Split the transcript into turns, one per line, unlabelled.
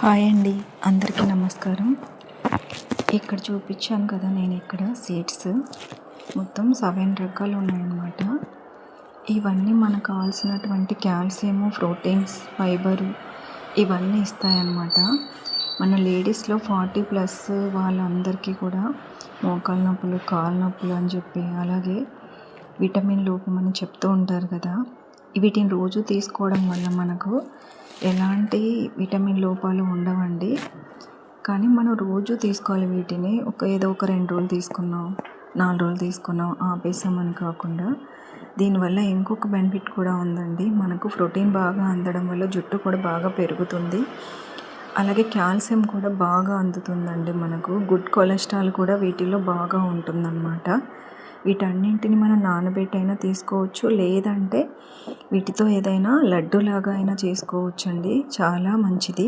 Hi అండి. అందరికీ నమస్కారం. ఇక్కడ చూపించాను కదా నేను ఇక్కడ సీడ్స్ మొత్తం సెవెన్ రకాలు ఉన్నాయన్నమాట. ఇవన్నీ మనకు కావాల్సినటువంటి కాల్షియం ప్రోటీన్స్ ఫైబరు ఇవన్నీ ఇస్తాయన్నమాట. మన లేడీస్లో ఫార్టీ ప్లస్ వాళ్ళందరికీ కూడా మోకాలు నొప్పులు కాళ్ళ నొప్పులు అని చెప్పి అలాగే విటమిన్ లోపం అని చెప్తూ ఉంటారు కదా. వీటిని రోజు తీసుకోవడం వల్ల మనకు ఎలాంటి విటమిన్ లోపాలు ఉండవండి. కానీ మనం రోజు తీసుకోవాలి వీటిని. ఒక ఏదో ఒక రెండు రోజులు తీసుకున్నాం నాలుగు రోజులు తీసుకున్నాం ఆపేసామని కాకుండా. దీనివల్ల ఇంకొక బెనిఫిట్ కూడా ఉందండి. మనకు ప్రోటీన్ బాగా అందడం వల్ల జుట్టు కూడా బాగా పెరుగుతుంది. అలాగే కాల్షియం కూడా బాగా అందుతుందండి మనకు. గుడ్ కొలెస్ట్రాల్ కూడా వీటిలో బాగా ఉంటుందన్నమాట. వీటన్నింటిని మనం నానబెట్టైనా తీసుకోవచ్చు. లేదంటే వీటితో ఏదైనా లడ్డూలాగా అయినా చేసుకోవచ్చండి. చాలా మంచిది.